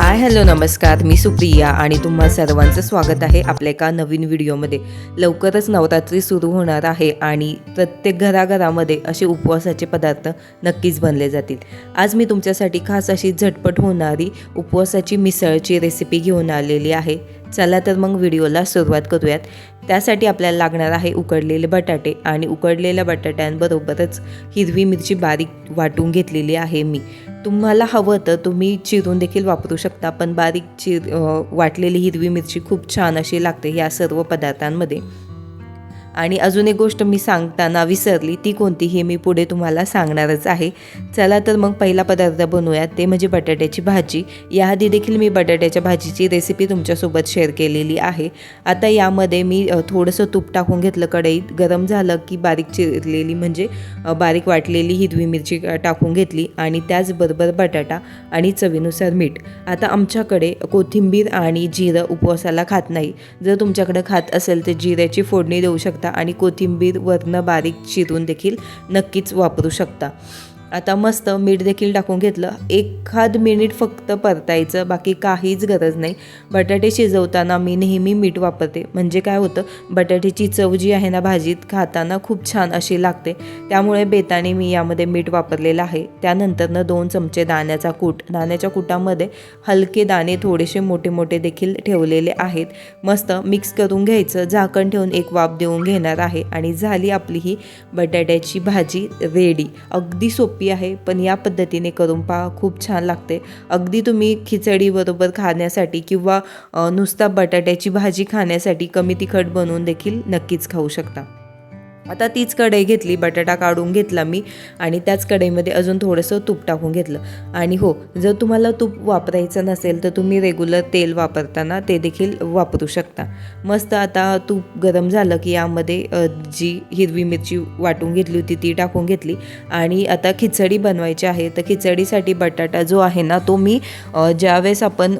Hi hello नमस्कार. मी सुप्रिया आणि तुम्हा सर्वांचं स्वागत आहे आपल्या एका नवीन व्हिडिओमध्ये. लवकरच नवरात्री सुरू होणार आहे आणि प्रत्येक घराघरामध्ये असे उपवासाचे पदार्थ नक्कीच बनले जातील. आज मी तुमच्यासाठी खास अशी झटपट होणारी उपवासाची मिसळची रेसिपी घेऊन आलेली आहे. चला तर मग व्हिडिओला सुरुवात करूयात. त्यासाठी आपल्याला लागणार आहे उकडलेले बटाटे आणि उकडलेल्या बटाट्यांबरोबरच हिरवी मिरची बारीक वाटून घेतलेली आहे मी. तुम्हाला हवं तर तुम्ही चिरून देखील वापरू शकता पण बारीक चिर वाटलेली हिरवी मिरची खूप छान अशी लागते या सर्व पदार्थांमध्ये. आणि अजून एक गोष्ट मी सांगताना विसरली ती कोणती हे मी पुढे तुम्हाला सांगणारच आहे. चला तर मग पहिला पदार्थ बनवूयात ते म्हणजे बटाट्याची भाजी. याआधी देखील मी बटाट्याच्या भाजीची रेसिपी तुमच्यासोबत शेअर केलेली आहे. आता यामध्ये मी थोडंसं तूप टाकून घेतलं कढईत. गरम झालं की बारीक चिरलेली म्हणजे बारीक वाटलेली हिरवी मिरची टाकून घेतली आणि त्याचबरोबर बटाटा आणि चवीनुसार मीठ. आता आमच्याकडे कोथिंबीर आणि जिरं उपवासाला खात नाही. जर तुमच्याकडे खात असेल तर जिऱ्याची फोडणी देऊ शकता. आणि कोथिंबीर वरनं बारीक चिरून देखील नक्कीच वापरू शकता. आता मस्त मीठ देखील टाकून घेतलं. एखाद मिनिट फक्त परतायचं बाकी काहीच गरज नाही. बटाटे शिजवताना मी नेहमी मीठ वापरते. म्हणजे काय होतं बटाट्याची चव जी आहे ना भाजीत खाताना खूप छान अशी लागते. त्यामुळे बेताने मी यामध्ये मीठ वापरलेलं आहे. त्यानंतरनं दोन चमचे दाण्याचा कूट. दाण्याच्या कुटामध्ये हलके दाणे थोडेसे मोठे मोठे देखील ठेवलेले आहेत. मस्त मिक्स करून घ्यायचं. झाकण ठेवून एक वाफ देऊन घेणार आहे. आणि झाली आपली ही बटाट्याची भाजी रेडी अगदी सोपी आहे पण या पद्धतीने करून पहा खूप छान लागते. अगदी तुम्ही खिचडीबरोबर खाण्यासाठी किंवा नुसता बटाट्याची भाजी खाण्यासाठी कमी तिखट बनवून देखील नक्कीच खाऊ शकता. आता तीच कढई घेतली बटाटा काढून घेतला मी आणि त्याच कढईमध्ये अजून थोडंसं तूप टाकून घेतलं. आणि हो जर तुम्हाला तूप वापरायचं नसेल तर तुम्ही रेग्युलर तेल वापरताना ते देखील वापरू शकता. मस्त आता तूप गरम झालं की यामध्ये जी हिरवी मिरची वाटून घेतली होती ती टाकून घेतली. आणि आता खिचडी बनवायची आहे. तर खिचडीसाठी बटाटा जो आहे ना तो मी ज्यावेळेस आपण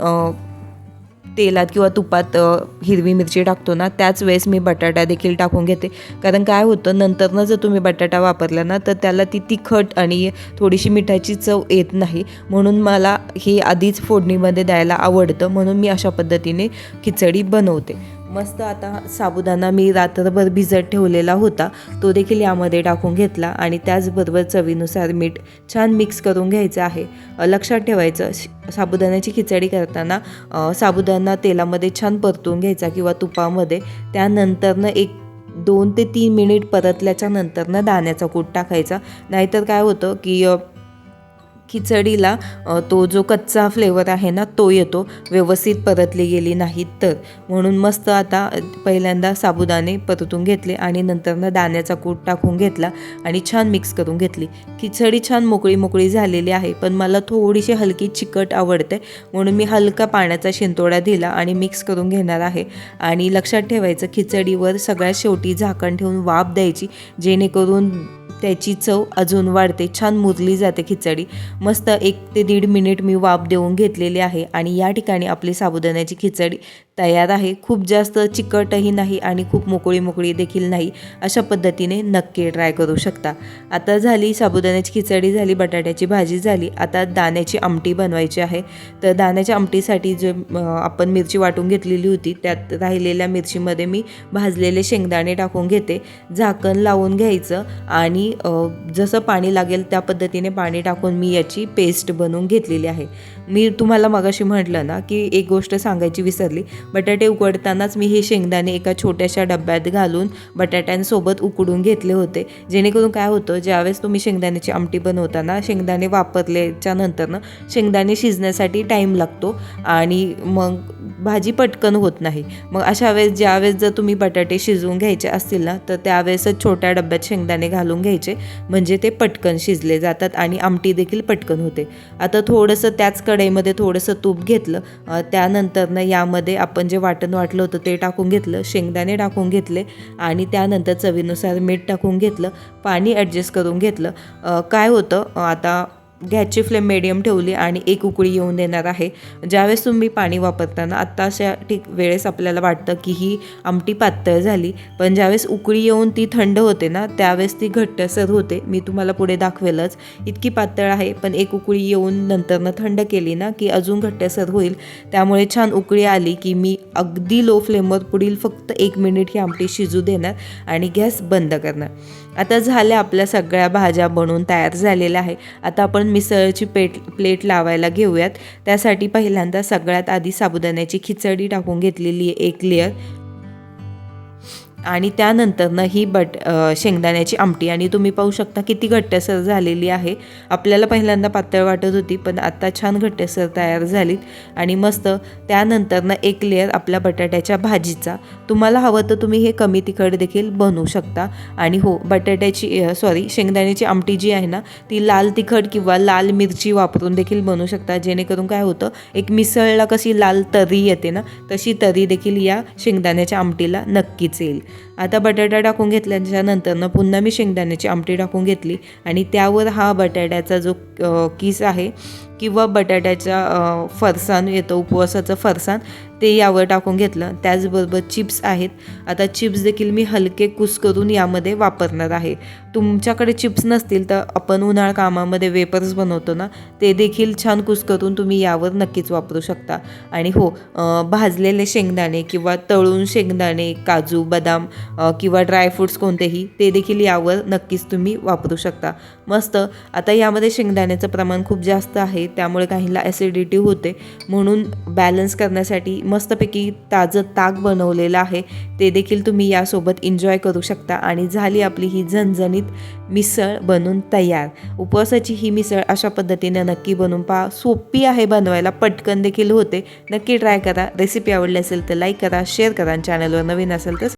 तेलात किंवा तुपात हिरवी मिरची टाकतो ना त्याच वेळेस मी बटाटा देखील टाकून घेते. कारण काय होतं नंतरनं जर तुम्ही बटाटा वापरला ना तर त्याला ती तिखट आणि थोडीशी मिठाची चव येत नाही. म्हणून मला हे आधीच फोडणीमध्ये द्यायला आवडतं म्हणून मी अशा पद्धतीने खिचडी बनवते. मस्त आता साबुदाणा मी रात्रभर भिजत ठेवलेला होता तो देखील यामध्ये टाकून घेतला आणि त्याचबरोबर चवीनुसार मीठ छान मिक्स करून घ्यायचं आहे. लक्षात ठेवायचं श- साबुदाण्याची खिचडी करताना साबुदाणा तेलामध्ये छान परतून घ्यायचा किंवा तुपामध्ये त्यानंतरनं एक दोन ते तीन मिनिट परतल्याच्या नंतरनं दाण्याचा कूट टाकायचा. नाहीतर काय होतं की खिचडीला तो जो कच्चा फ्लेवर आहे ना तो येतो. व्यवस्थित परतली गेली नाहीत तर. म्हणून मस्त आता पहिल्यांदा साबुदाणे परतून घेतले आणि नंतरनं दाण्याचा कूट टाकून घेतला आणि छान मिक्स करून घेतली. खिचडी छान मोकळी मोकळी झालेली आहे पण मला थोडीशी हलकी चिकट आवडते. म्हणून मी हलका पाण्याचा शिंतोडा दिला आणि मिक्स करून घेणार आहे. आणि लक्षात ठेवायचं खिचडीवर सगळ्यात शेवटी झाकण ठेवून वाफ द्यायची जेणेकरून त्याची चव अजून वाढते. छान मुरली जाते खिचडी. मस्त एक ते दीड मिनिट मी वाफ देऊन घेतलेली आहे आणि या ठिकाणी आपली साबुदाण्याची खिचडी तयार आहे. खूप जास्त चिकटही नाही आणि खूप मोकळी मोकळी देखील नाही अशा पद्धतीने नक्की ट्राय करू शकता. आता झाली साबुदाण्याची खिचडी झाली बटाट्याची भाजी झाली. आता दाण्याची आमटी बनवायची आहे. तर दाण्याच्या आमटीसाठी जे आपण मिरची वाटून घेतलेली होती त्यात राहिलेल्या मिरचीमध्ये मी भाजलेले शेंगदाणे टाकून घेते. झाकण लावून घ्यायचं आणि जसं पाणी लागेल त्या पद्धतीने पाणी टाकून मी याची पेस्ट बनवून घेतलेली आहे. मी तुम्हाला मगाशी म्हटलं ना की एक गोष्ट सांगायची विसरली. बटाटे उकडतानाच मी हे शेंगदाणे एका छोट्याशा डब्यात घालून बटाट्यांसोबत उकडून घेतले होते. जेणेकरून काय होतं ज्यावेळेस तुम्ही शेंगदाण्याची आमटी बनवताना शेंगदाणे वापरल्याच्या नंतरनं शेंगदाणे शिजण्यासाठी टाईम लागतो आणि मग भाजी पटकन होत नाही. मग अशा वेळेस ज्यावेळेस जर तुम्ही बटाटे शिजवून घ्यायचे असतील ना तर त्यावेळेसच छोट्या डब्यात शेंगदाणे घालून घ्यायचे. म्हणजे ते पटकन शिजले जातात आणि आमटी देखील पटकन होते. आता थोडंसं त्याचकडे कढईमध्ये थोडंसं तूप घेतलं. त्यानंतरनं यामध्ये आपण जे वाटण वाटलं होतं ते टाकून घेतलं. शेंगदाणे टाकून घेतले आणि त्यानंतर चवीनुसार मीठ टाकून घेतलं. पाणी ॲडजस्ट करून घेतलं. काय होतं? आता गॅसची फ्लेम मिडियम ठेवली आणि एक उकळी येऊन देणार आहे. ज्यावेळेस तुम्ही पाणी वापरताना आत्ता अशा ठीक वेळेस आपल्याला वाटतं की ही आमटी पातळ झाली पण ज्यावेळेस उकळी येऊन ती थंड होते ना त्यावेळेस ती घट्टसर होते. मी तुम्हाला पुढे दाखवेलच. इतकी पातळ आहे पण एक उकळी येऊन नंतरनं थंड केली ना की अजून घट्टसर होईल. त्यामुळे छान उकळी आली की मी अगदी लो फ्लेमवर पुढील फक्त एक मिनिट ही आमटी शिजू देणार आणि गॅस बंद करणार. आता झाल्या आपल्या सगळ्या भाज्या बनवून तयार झालेल्या आहे. आता आपण मिसळची पेट प्लेट लावायला घेऊयात. त्यासाठी पहिल्यांदा सगळ्यात आधी साबुदाण्याची खिचडी टाकून घेतलेली आहे एक लेअर आणि त्यानंतरनं ही बट शेंगदाण्याची आमटी. आणि तुम्ही पाहू शकता किती घट्टसर झालेली आहे. आपल्याला पहिल्यांदा पातळ वाटत होती पण आत्ता छान घट्टसर तयार झालीत आणि मस्त त्यानंतरनं एक लेअर आपल्या बटाट्याच्या भाजीचा. तुम्हाला हवं तर तुम्ही हे कमी तिखट देखील बनवू शकता. आणि हो बटाट्याची सॉरी शेंगदाण्याची आमटी जी आहे ना ती लाल तिखट किंवा लाल मिरची वापरून देखील बनवू शकता. जेणेकरून काय होतं एक मिसळला कशी लाल तरी येते ना तशी तरी देखील या शेंगदाण्याच्या आमटीला नक्कीच येईल. आता बटाटा टाकून घेतल्याच्या नंतरनं पुन्हा मी शेंगदाण्याची आमटी टाकून घेतली आणि त्यावर हा बटाट्याचा जो किस आहे किंवा बटाट्याचा फरसान फरसाण येतं उपवासाचं फरसाण ते यावर टाकून घेतलं. त्याचबरोबर चिप्स आहेत. आता चिप्स देखील मी हलके कुस करून यामध्ये वापरणार आहे. तुमच्याकडे चिप्स नसतील तर आपण उन्हाळ कामामध्ये वेपर्स बनवतो ना ते देखील छान कुस करून तुम्ही यावर नक्कीच वापरू शकता. आणि हो भाजलेले शेंगदाणे किंवा तळून शेंगदाणे काजू बदाम किंवा ड्रायफ्रूट्स कोणतेही ते देखील यावर नक्कीच तुम्ही वापरू शकता. मस्त. आता यामध्ये शेंगदाण्याचं प्रमाण खूप जास्त आहे. त्यामुळे काहींना ॲसिडिटी होते. म्हणून बॅलन्स करण्यासाठी मस्तपैकी ताजं ताक बनवलेलं आहे. ते देखील तुम्ही यासोबत एन्जॉय करू शकता आणि झाली आपली ही झणझणीत मिसळ बनून तयार. उपवासाची ही मिसळ अशा पद्धतीने नक्की बनवून पहा. सोपी आहे बनवायला पटकन देखील होते. नक्की ट्राय करा. रेसिपी आवडली असेल तर लाईक करा शेअर करा आणि चॅनलवर नवीन असेल तर